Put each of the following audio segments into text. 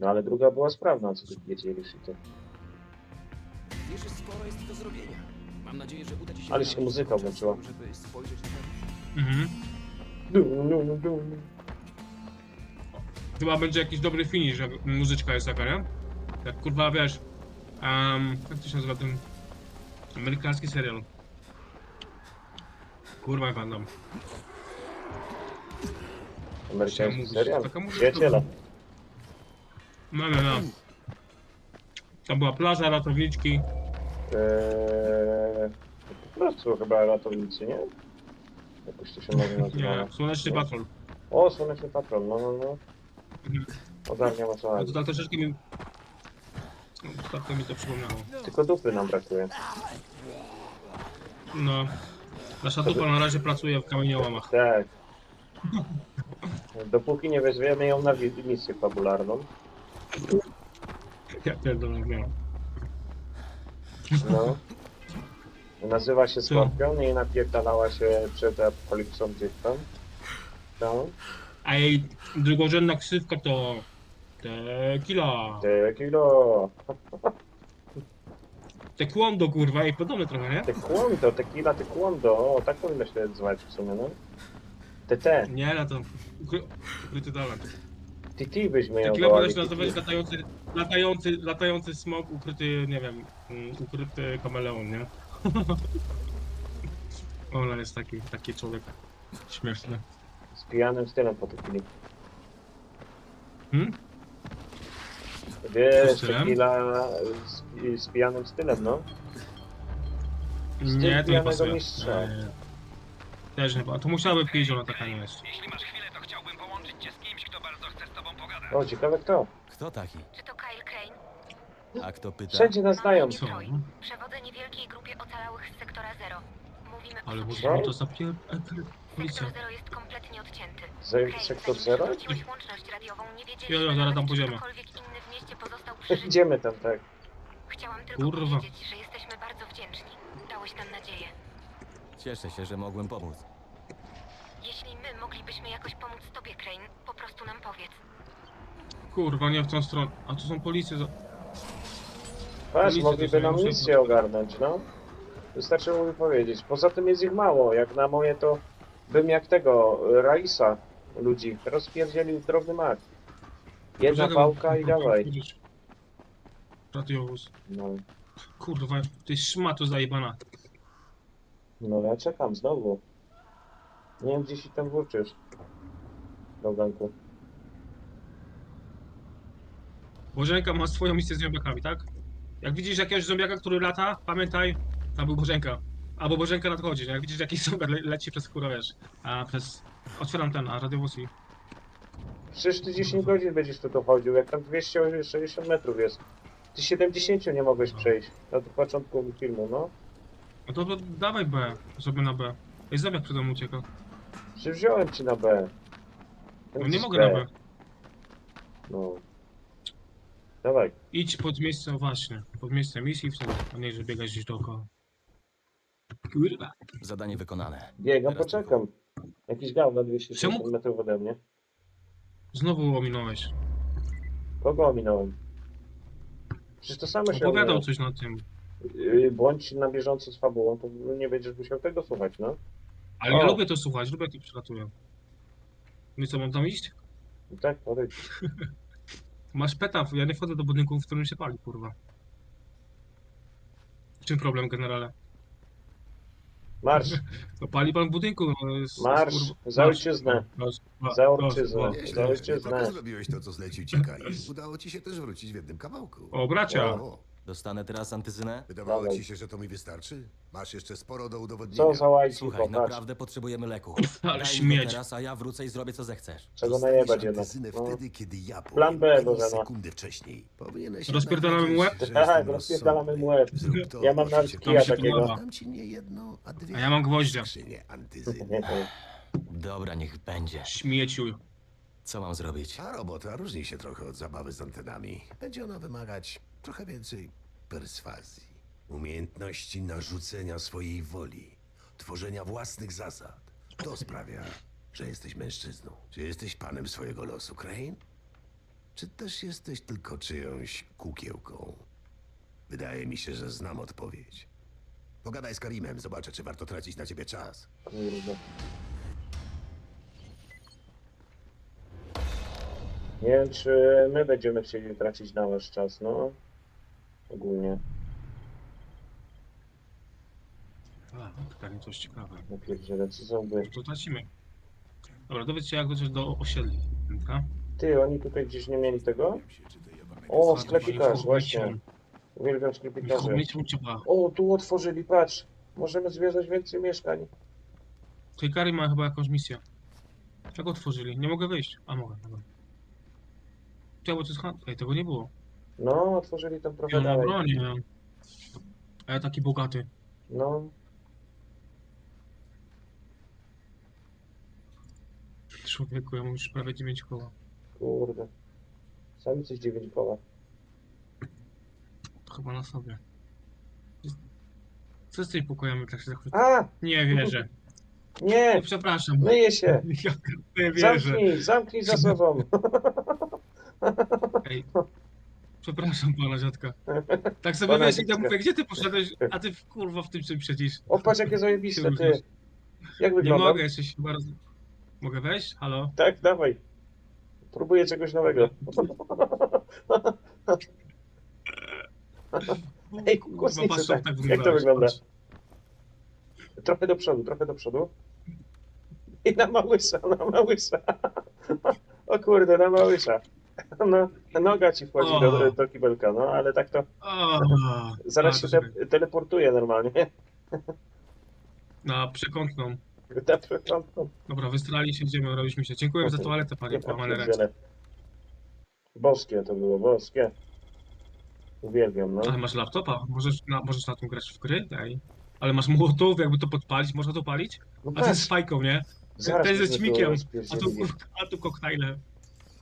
No ale druga była sprawna, co tu wiedzieli, to. Wiesz, że sporo jest do zrobienia. Mam nadzieję, że uda ci się... Ale się muzyka włączyła. czasu, Żeby spojrzeć na to. Mhm. Dum, dum, dum. Chyba będzie jakiś dobry finish, jak muzyczka jest taka, nie? Jak kurwa wiesz. Um, jak to się nazywa ten amerykański serial? Kurwa jak. Amerykański serial. Przyjaciela. No, no, no. Tam była plaża, ratowniczki. Eee, po prostu chyba ratownicy, nie? Jakoś to się może nazywa. Nie, Słoneczny Patrol. O, Słoneczny Patrol, no, no, no. Ogarniam o co No to tak troszeczkę mi... No, tak to mi to przypomniało. Tylko dupy nam brakuje. No. Nasza dupa na razie pracuje w kamieniołamach. Tak. Dopóki nie weźmiemy ją na wi- misję fabularną, Ja pierdolę, nie. no. Nazywa się Skorpion i napierdalała się przed apokalipsą gdzieś tam. No. A jej drugorzędna ksywka to... Tequila. Te kilo. Te kłondo kurwa i podobne trochę, nie? Te kłondo, tequila, te kłondo. O, tak powinno się nazywać w sumie, no. TT. Nie, no to ukry- ukryty talent. TT byśmy ją Tequila wołali. się nazywać TT. latający, latający, latający smok, ukryty, nie wiem, mm, ukryty kameleon, nie? Ona jest taki, taki człowiek śmieszny. Z pijanym stylem po tequili. Hmm? Wiesz, stylem? tequila z, z pijanym stylem, no. Styl Nie, to nie pijanego pasuje. mistrza. Nie, nie. Też nie, a to musiałaby pić, ona taka nie jest. Jeśli masz chwilę, to chciałbym cię z kimś, kto bardzo chce z tobą pogadać. O, ciekawe kto. Kto taki? Czy to Kyle Crane? A kto pyta? Wszędzie nas znają. Co? Przewodzę niewielkiej grupie ocalałych z sektora Zero. Mówimy Ale o może to zapier... Policja. Sektor Zero jest kompletnie odcięty. Zajęty sektor zanim zero? przywróciłeś łączność radiową, nie wiedzieliśmy Jo, jo, zaraz tam nawet, czy pójdziemy. ktokolwiek inny w mieście pozostał przy życiu. Idziemy tam, tak. Chciałam tylko Kurwa. powiedzieć, że jesteśmy bardzo wdzięczni. Dałeś nam nadzieję. Cieszę się, że mogłem pomóc. Jeśli my moglibyśmy jakoś Crane, po prostu nam powiedz. Kurwa, nie w tą stronę. A tu są policje za... Policja mogliby nam misję ogarnąć, no. Wystarczyłoby powiedzieć. Poza tym jest ich mało. Jak na moje to bym jak tego, Raisa ludzi rozpierdzielił w drobny mak. Jedna Poczekaj, pałka i dawaj. Radiowóz. No, Kurwa, ty szmato zajebana. no ja czekam znowu. Nie wiem, gdzie się tam włóczysz. Loganku. Bożenka ma swoją misję z zombiakami, tak? Jak widzisz jakiegoś zombiaka, który lata, pamiętaj, tam był Bożenka. Albo Bożenka nadchodzi, nie? jak widzisz jakiś zombiak le leci przez kurwa, wiesz, a przez... Otwieram ten, a radiowóz i... Przecież ty 10 godzin będziesz tu dochodził, jak tam 260 metrów jest. Ty 70 nie mogłeś przejść na początku filmu, no. No to, to dawaj B, żeby na B. Ej, zombiak przede mną ucieka. Przecież wziąłem ci na B. No nie mogę na B. No. Dawaj. Idź pod miejsce, właśnie, pod miejsce misji wtedy, a nie, że biegać gdzieś dookoła. Kurwa. Zadanie wykonane. Biegam, Teraz poczekam. Jakiś gał na 260 Czemu- metrów ode mnie. Znowu ominąłeś. Kogo ominąłem? Przecież to samo się Opowiadał ominęło. coś na tym. Yy, Bądź na bieżąco z fabułą, to nie będziesz musiał tego słuchać, no. Ale ja O. lubię to słuchać, lubię jak to przelatuję. No i co, mam tam iść? Tak, podejdź. Masz peta, ja nie wchodzę do budynku, w którym się pali, kurwa. W czym problem, generale? Marsz, No pali pan w budynku, no jest... Marsz, kurwa- za ojczyznę. Raz, dwa, Za raz, ojczyznę. Za Nieźle, ojczyznę. zrobiłeś to, co zlecił ci Kai. Udało ci się też wrócić w jednym kawałku. O, bracia! O, Dostanę teraz antyzynę? wydawało Dawaj. ci się, że to mi wystarczy? Masz jeszcze sporo do udowodnienia. Co za łajki, Słuchaj, popatrz. naprawdę potrzebujemy leku. Ale Daj mi śmieć. teraz, a ja wrócę i zrobię co zechcesz. Czego Dostaniesz najebać jednak. antyzynę No. wtedy, kiedy ja powiem. Plan B, Ani Bożena. sekundy wcześniej. Powinieneś Rozpierdalamy mu łeb? Tak, rozpierdalamy mu łeb. Zrób to, Ja mam proszę nawet cię, kija Tam się takiego. podoba. Dam ci nie jedno, a dwie A ja mam gwoździa. skrzynie antyzyny. Dobra, niech będzie. Śmieciu. Co mam zrobić? A robota różni się trochę od zabawy z antenami. Będzie ona wymagać trochę więcej perswazji, umiejętności narzucenia swojej woli, tworzenia własnych zasad. To sprawia, że jesteś mężczyzną. Czy jesteś panem swojego losu, Crane? Czy też jesteś tylko czyjąś kukiełką? Wydaje mi się, że znam odpowiedź. Pogadaj z Karimem, zobaczę, czy warto tracić na ciebie czas. Nie wiem, czy my będziemy chcieli tracić na wasz czas, no. Ogólnie. A, no, pytanie coś ciekawe. No pierdziele, co za łby. To tracimy. Dobra, dowiedz się jak dotrzeć do osiedli. Ty, oni tutaj gdzieś nie mieli tego? O, sklepikarz, właśnie. Uwielbiam sklepikarzy. Mieć ciepła. O, tu otworzyli, patrz. Możemy związać więcej mieszkań. Tej kary ma chyba jakąś misję. Jak otworzyli? Nie mogę wyjść. A mogę, dobra. Czemu to jest han- Ej, tego nie było. No, otworzyli tam Ja trochę mam dalej. broni, ja. A ja taki bogaty. No, Człowieku, ja mam już prawie 9 koła. kurde. Sami coś dziewięć koła. To chyba na sobie. Co z tymi pokojami tak się zachwyca? A! Nie wierzę. Nie! No, przepraszam. Myję się! Ja nie wierzę. Zamknij, zamknij za sobą. Ej. Przepraszam pana dziadka. Tak sobie Pana wiesz, idę dziadka. mówię, gdzie ty poszedłeś, a ty w- kurwa w tym czym siedzisz. O, patrz jakie zajebiste, ty. Jak Nie wygląda? mogę, jeszcze się bardzo... Mogę wejść? Halo? Tak, dawaj. Próbuję czegoś nowego. Ej, Kurwa, kłosnicy, patrz, tak. tak Jak to wyglądałeś, wygląda? patrz. Trochę do przodu, trochę do przodu. I na małysza, na małysza. O kurde, na małysza. No, noga ci wchodzi O. do, do kibelka, no ale tak to O, zaraz a, się czekaj. te, teleportuje normalnie. Na przekątną. Na przykład, Dobra, wystrali się, idziemy, robiliśmy się. Dziękuję za toaletę, panie, połamane ręce. Boskie to było, boskie. Uwielbiam, no. Ale masz laptopa, możesz na, możesz na tym grać w gry? Daj. Ale masz młotów, jakby to podpalić, można to palić? no A ten z fajką, nie? zaraz ten ze ćmikiem, A tu, a tu koktajle.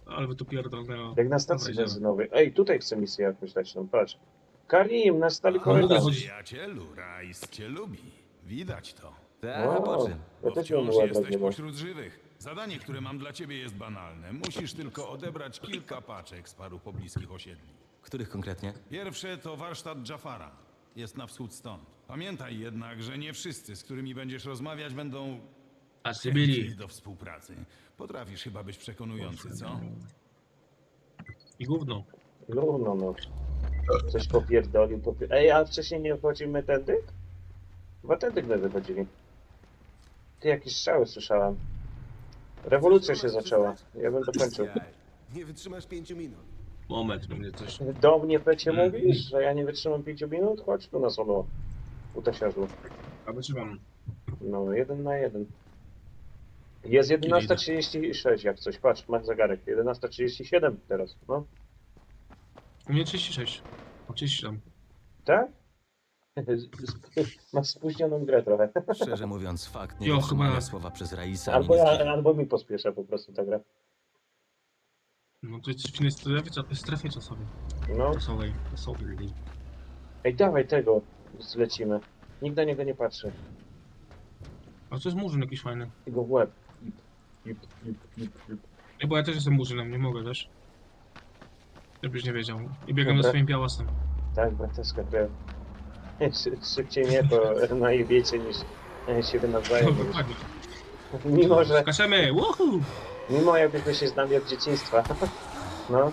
Albo to pierdolnęło. Jak na stacji Dobra, idziemy. benzynowej. Ej, tutaj chcę misję jakąś dać, no patrz. Karim, na stali korytarz. chodź. Przyjacielu, Rajs cię lubi. Widać to. Tak, a po czym? Ja Bo też wciąż jesteś nie mam. pośród żywych. Zadanie, które mam dla ciebie jest banalne. Musisz tylko odebrać kilka paczek z paru pobliskich osiedli. Których konkretnie? Pierwsze to warsztat Jafara. Jest na wschód stąd. Pamiętaj jednak, że nie wszyscy, z którymi będziesz rozmawiać, będą A do współpracy. Potrafisz chyba być przekonujący, co? I gówno. No, no. Coś popierdolił, popier... Ej, a wcześniej nie wchodzimy tędy? Chyba tędy my wychodzili. Ty, jakieś strzały słyszałem. Rewolucja się zaczęła. Ja bym dokończył. Nie wytrzymasz pięciu minut. Moment, będzie coś. Do mnie Pecie Mm. mówisz, że ja nie wytrzymam 5 minut? Chodź tu na solo. Utasiarzu. A wytrzymam. No, jeden na jeden. Jest 11.36 jak coś. Patrz, masz zegarek. 11.37 teraz, no. U mnie 36. O 37. Tak? Masz spóźnioną grę trochę. Szczerze mówiąc, fakt Jo, niedotrzymania chyba- słowa przez Raisa Albo, mnie nie ja, zdziwi. albo mi pospiesza po prostu ta gra. No to jest w innej strefie, cza- strefie czasowej. No. Czasowej. Czasowej. Ej, dawaj tego. Zlecimy. Nikt na niego nie patrzy. A to jest murzyn jakiś fajny. I go w łeb. Ip, ip. Nie, bo ja też jestem murzynem, nie mogę, wiesz? Żebyś nie wiedział. I biegam Dobra. swoim białasem. Tak, braterska krew. Szy- Szybciej mnie to najebiecie niż e, siebie No, nawzajem. dokładnie. Mimo, że Skaczemy! Woohoo! Mimo jakbyśmy się znali od dzieciństwa. No.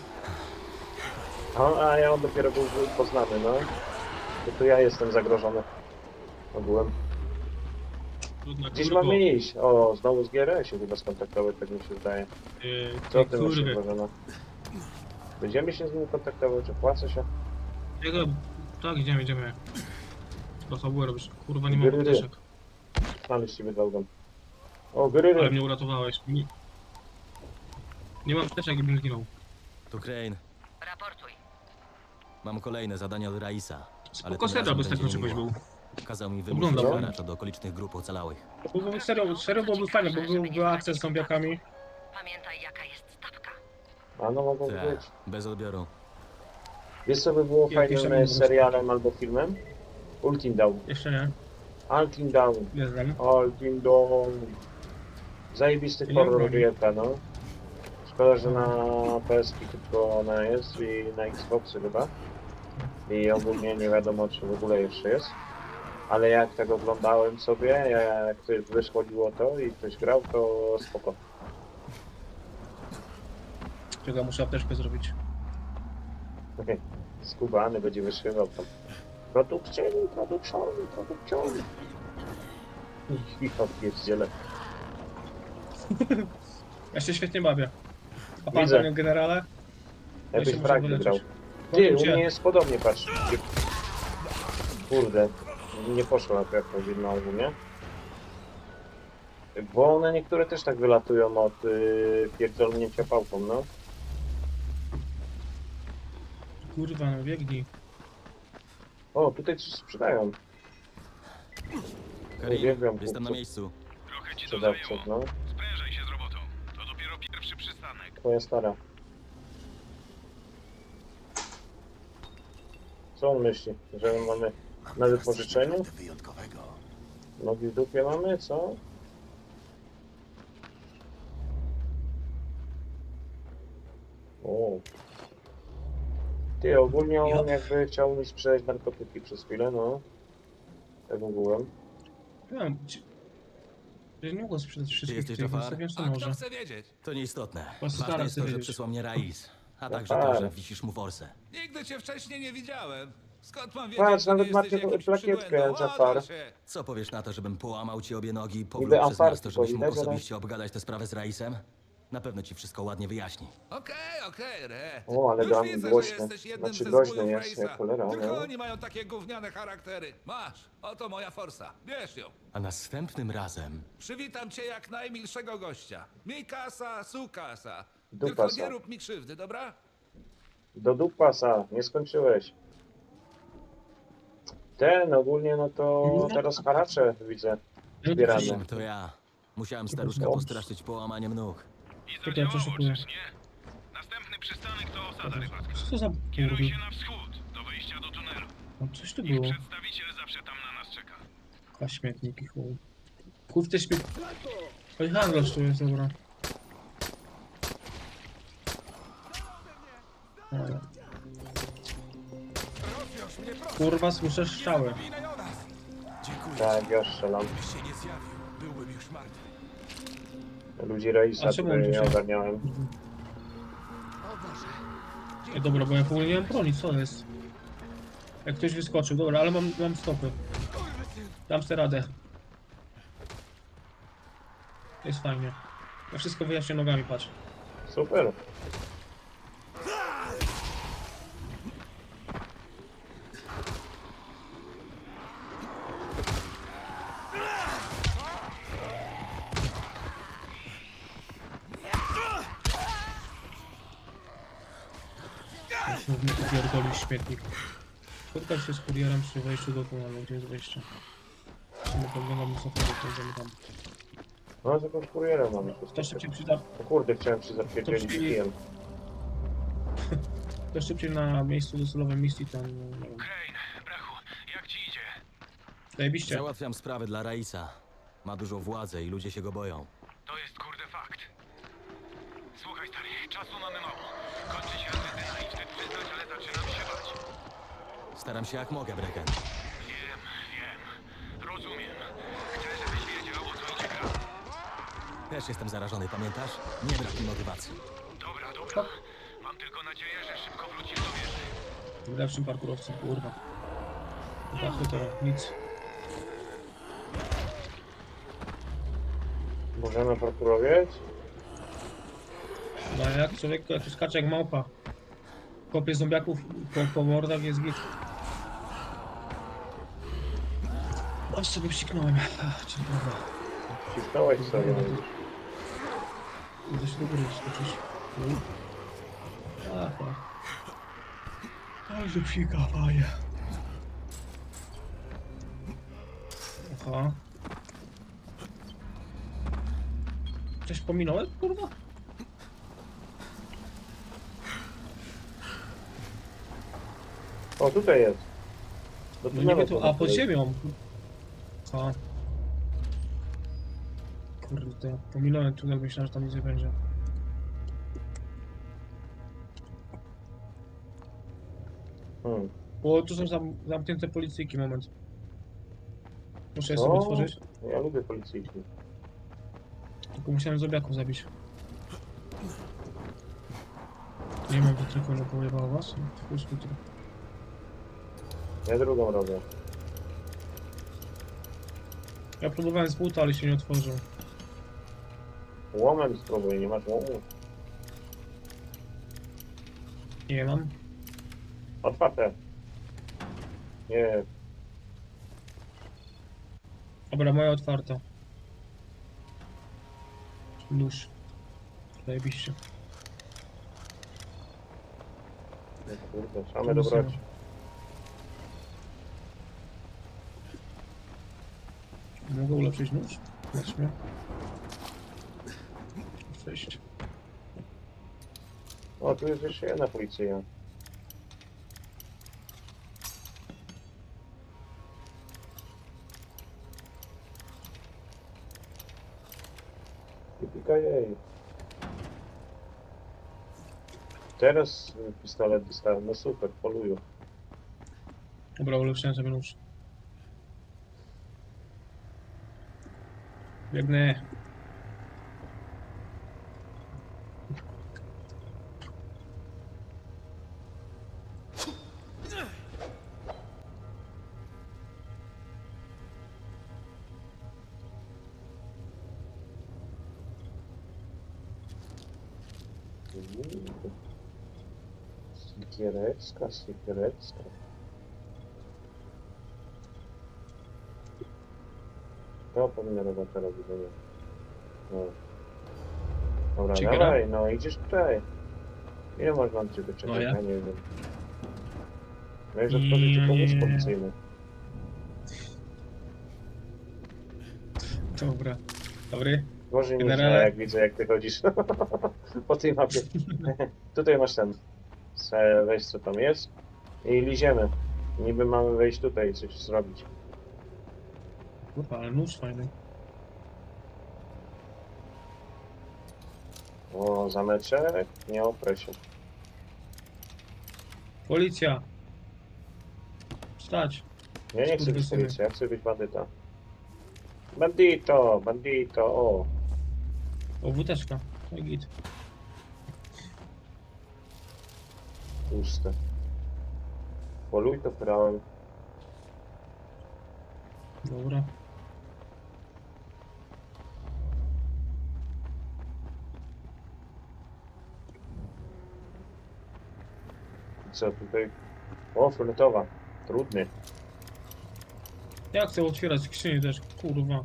O, a ja on dopiero był poznany, no. To tu ja jestem zagrożony. Ogółem. Trudna Gdzieś kurwo. mamy iść. O, znowu z GRE się chyba skontaktować, tak mi się wydaje. Yy, Co ty ty myślisz, kurwy. Bożena? Będziemy się z nim kontaktować, opłaca się? Jego... Tak, idziemy, idziemy. To fabułę robisz. Kurwa, nie mam Gry, gry. apteczek. Znaleźć ciebie drogą. O, gry, Ale mnie uratowałeś. Nie, nie mam apteczek i bym zginął. Tu Crane. Raportuj. Mam kolejne zadanie od Raisa. Ale Spoko tym razem bez tego będzie czegoś niemiło. był. Kazał mi wymusić od okolicznych grup ocalałych. Byłby serio, serio byłoby fajne, bo był, był akcja z zombiakami. Pamiętaj, jaka jest stawka. A no mogą Tak, być. bez odbioru. Wiesz co by było Ja piszę fajnym serialem albo filmem? Ultim Down. Jeszcze nie. Ultim Down. Nie znam. Ultim Down. Zajebisty horror wielka, no. Szkoda, że na PS tylko ona jest i na Xboxy chyba. I ogólnie nie wiadomo, czy w ogóle jeszcze jest. Ale jak tak oglądałem sobie, jak ktoś wyszkoliło to i ktoś grał, to spoko. Czego muszę apteczkę zrobić. Skubany będzie wyszywał tam. Produkcyjny, produkcyjny, produkcyjny. I pierdziele. Ja się świetnie bawię. A pan, Widzę. panie generale? Ja Jakbyś się muszę wyleczyć. Ty, u Gdzie? mnie jest podobnie, patrz. Kurde, nie poszło akurat to widno ogólnie. Bo one niektóre też tak wylatują od yy, pierdolnięcia pałką, no. Kurwa, no biegnij. O, tutaj coś sprzedają. Karim, Uwielbiam jestem na kupców. miejscu. Trochę ci to Sprzedawców, zajęło. no. Sprężaj się z robotą. To dopiero pierwszy przystanek. Twoja stara. Co on myśli? Że my mamy na wypożyczeniu? Nogi w dupie mamy, co? O. Ty, ogólnie on Ja- jakby chciał mi sprzedać narkotyki przez chwilę, no. Tak ogółem. Ja nie mogę sprzedać wszystkich jesteś tych, Jafar? więc A kto może. chce wiedzieć? To nieistotne. Postara Ważne jest to, się że wiedzieć. przysłał mnie Rais. A No także tak. to, że wisisz mu forsę. Nigdy cię wcześniej nie widziałem. Skąd mam wiedzieć, Patrz, że nie nawet jesteś macie jakimś plakietkę? Jafar. Się. Co powiesz na to, żebym połamał ci obie nogi i powrócił Niby przez miasto, żebyś mógł powinno, ale- osobiście obgadać tę sprawę z Raisem? Na pewno ci wszystko ładnie wyjaśni. Okej, okej, Red. O, ale Już dam widzę, że jesteś jednym Znaczy ze groźny zbójów jest, Raisa. jak cholera, Tylko no. oni mają takie gówniane charaktery. Masz, oto moja forsa. Bierz ją. A następnym razem Przywitam cię jak najmilszego gościa. Mi kasa, su kasa. Dupa Tylko nie rób mi krzywdy, dobra? Do dupasa, nie skończyłeś. Ten ogólnie, no to teraz haracze widzę. Zbieramy. To ja. Musiałem staruszka postraszyć połamaniem nóg. I Tak ja zadziałało, przeszukuję. czyż nie? Następny przystanek to osada rybacka. Co to za Kieruj się na wschód, do wejścia do tunelu. No, coś tu Ich było. przedstawiciel zawsze tam na nas czeka. A śmietniki, chuj. Chuj w te śmiet... Oj, handlarz tu jest, dobra. Dobra. Kurwa, słyszę strzały. Tak, ja strzelam. Ludzi Reisa A czemu tutaj on nie się- ogarniałem. Ej, dobra, bo ja w ogóle nie mam broni, co jest? Jak ktoś wyskoczył, dobra, ale mam, mam stopy. Dam sobie radę. Jest fajnie. Ja wszystko wyjaśnię nogami, patrz. Super. Śmietnik. Spotkać się z kurierem przy wejściu do tunelu, gdzie jest wejście. Nie poglądam mu samochodu, to tam. No, z jakąś kurierem mamy. To szybciej przyda... O kurde, chciałem się zapierdzielić To przy- kijem. To szybciej na miejscu docelowym misji tam... Nie wiem. Crane, brachu, jak ci idzie? Zajebiście. Załatwiam sprawę dla Raisa. Ma dużą władzę i ludzie się go boją. To jest kurde fakt. Słuchaj stary, czasu mamy mało. Kończy się asetyna i wstyd przyznać, ale zaczynam się bać. Staram się jak mogę, Brecken. Wiem, wiem. Rozumiem. Chcę, żebyś wiedział, o co idzie gra. Też jestem zarażony, pamiętasz? Nie brak mi motywacji. Dobra, dobra. Mam tylko nadzieję, że szybko wrócisz do wieży. Lepszym parkurowcem, kurwa. Tak to nic. Możemy prokurować? No jak człowiek jak skacze jak małpa. Kopie zombiaków po, po mordach jest git. Aż sobie psiknąłem. Ach, Czyli dobra. Cisnąłeś sobie. Idę się do góry skoczyć. Ale że psika, fajnie. Aha. Coś pominąłem, kurwa? O, tutaj jest. Do No niby tu, tunelu a pod ziemią. Aha. Kurde, pomilony tunel, myślałem, że tam nic nie będzie. Hmm. Bo tu są zam zamknięte policyjki, moment. Muszę je no, sobie O, otworzyć, Ja lubię policyjki. tylko musiałem zombiaków zabić. Nie mam to tylko, że pojebało was. Full skuter. Ja drugą robię. Ja próbowałem z buta, ale się nie otworzył. Łomem spróbuj, nie masz łomu? Nie mam. Otwarte. Nie, Dobra, moja otwarta. Nóż. Zajebiście. nie, kurde, same dobroci. Mogę ulepszyć nóż? Zobaczmy. Sześć. O, tu jest jeszcze jedna policja. jej. Teraz pistolet dostałem, no super, polują. Dobra, ulepszyłem sobie nóż. Бідне. Сикерецка, сикерецка. To powinno robota robić, nie? No. Dobra, Siekiera? dawaj, no idziesz tutaj. Ile można od ciebie czekać? No ja? ja nie wiem. Miałeś otworzyć tylko Nie. wóz policyjny. Dobra. Dobry. Gorzej niż Generale. ja, jak widzę, jak ty chodzisz po tej mapie. tutaj masz ten. Se weź co tam jest i liziemy. Niby mamy wejść tutaj i coś zrobić. Kurwa, ale nóż fajny. O, zameczek, nie oprę się. Policja! Wstać! Ja nie chcę być Skurwysyny. policja, ja chcę być bandyta. Bandito, bandito, o. O, wódeczka. No i git. Puste. Poluj to prałem. Dobra. Co tutaj? O, fioletowa. Trudny. Ja chcę otwierać skrzynię też, kurwa.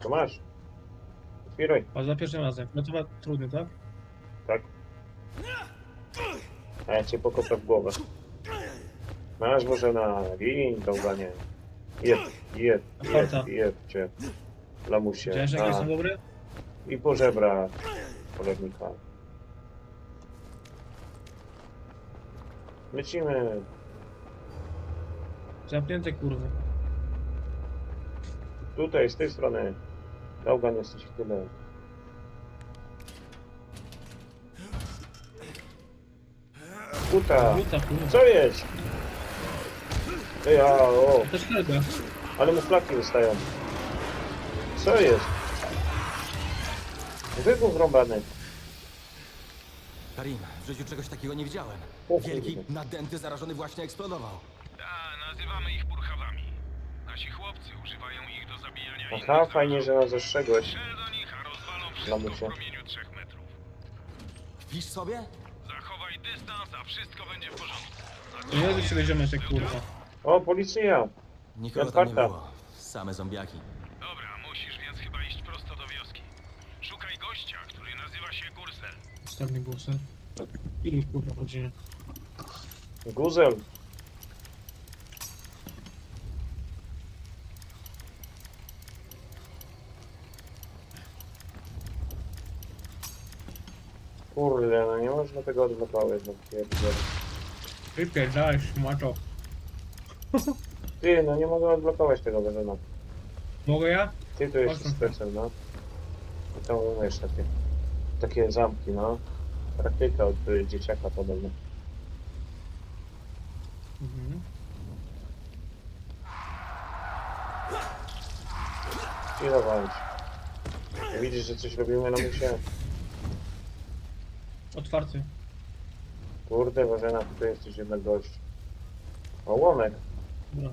To masz. Otwieraj. A za pierwszym razem. No to ma trudny, tak? Tak. A ja cię pokopę w głowę. Masz może na gin, dąganie. Jeb, jeb, Otwarta. jeb, jeb cię. Lamusie. Widziałeś jakie A, są dobre? I po żebra polegnika. Lecimy. Zamknięte kurwy. Tutaj, z tej strony. Daugan jesteś w tyle. Kuta! Kurwa. Co jest? Ej, a, o, To ale mu flaki wystają. Co jest? Wybuch rąbany. Karim, życiu czegoś takiego nie widziałem. Wielki, nadęty, zarażony właśnie eksplodował. Ta, nazywamy ich purchawami. Nasi chłopcy używają ich do zabijania innych Aha, fajnie, że nas zastrzegłeś. Strzel do nich, a rozwalą wszystko w Lamusie. promieniu trzech metrów. Sobie? Zachowaj dystans, a wszystko będzie w porządku. Nie się ziomeczek, kurwa. O, policja! Nikogo tam nie Otwarta. było. Same zombiaki. Dobra, musisz więc chyba iść prosto do wioski. Szukaj gościa, który nazywa się Gursel. Ostatni głos. Kurwa? Guzel. Kurde, no nie można tego odblokować, no pierdziele. Wypierdalaj, szmato. Ty, no nie mogę odblokować tego wezena. Mogę ja? Ty to jest Osiem. specem, no. I tam umiesz takie, takie zamki, no. Praktyka od y, dzieciaka podobno. Mhm. Chwila bądź. Widzisz, że coś robimy na musie? Otwarty. Kurde, Bożena, tu jesteś jednak gość. O, łomek. Dobra.